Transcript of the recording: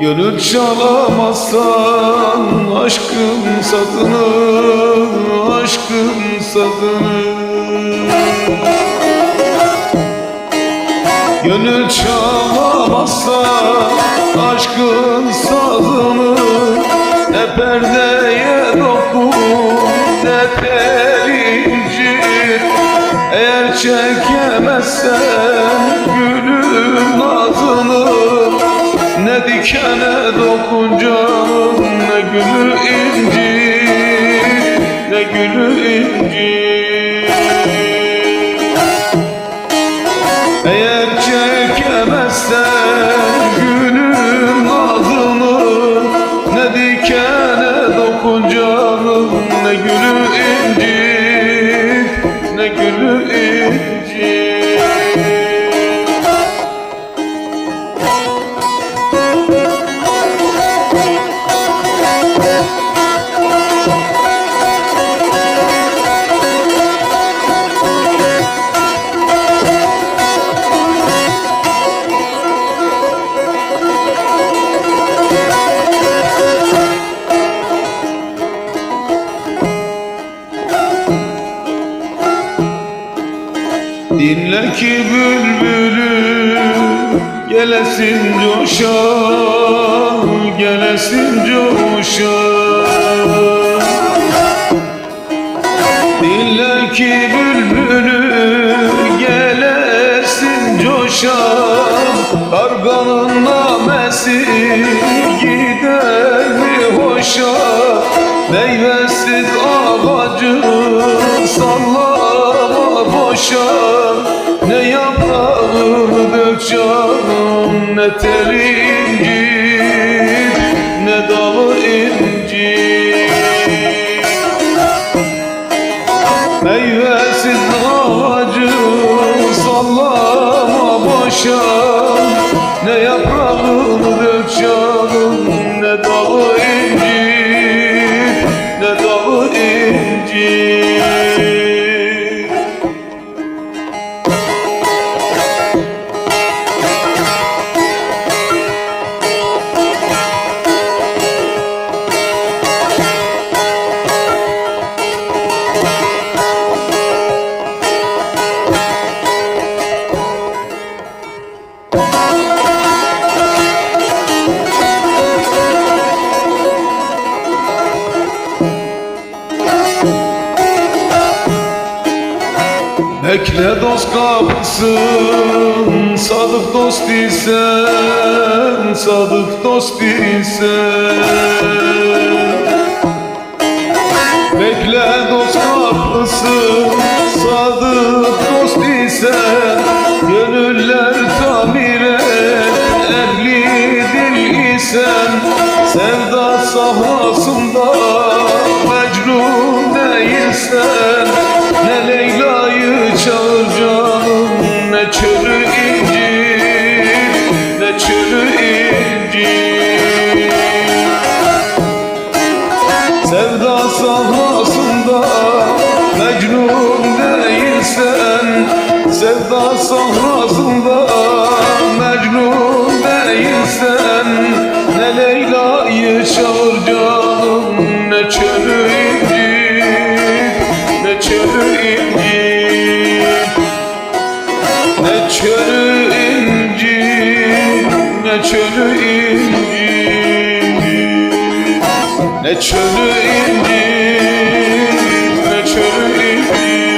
Gönül çalamazsan aşkın sadını Aşkın sadını Gönül çalamazsan aşkın sazını Ne perdeye dokun ne tel Eğer çekemezsen gülüm nazını dikene dokun canım ne gülü incir Ne gülü incir eğer çekemezsen gülüm nazını Ne dikene dokun canım Ne gülü incir Dinle ki bülbülü gelesin coşan Gelesin coşan. Dinle ki bülbülü gelesin coşan Karganın namesi gider mi hoşa Meyvesiz canım ne tel incir Ne dalı incir. Meyvesiz ağacı sallama boşa Ne yaprağını dök Bekle dost kapısın Sadık dost isen Sadık dost isen. Bekle dost kapısın Sadık dost isen Gönüller tamir et Ehli dil isen Sevda sahrasında Sevda sahrasında Mecnun değilsen Sevda sahrasında Mecnun değilsen Ne Leyla'yı çağır canım Ne çölü Ne çölü Ne çölü Ne çölü ne çölü indim, ne çölü indim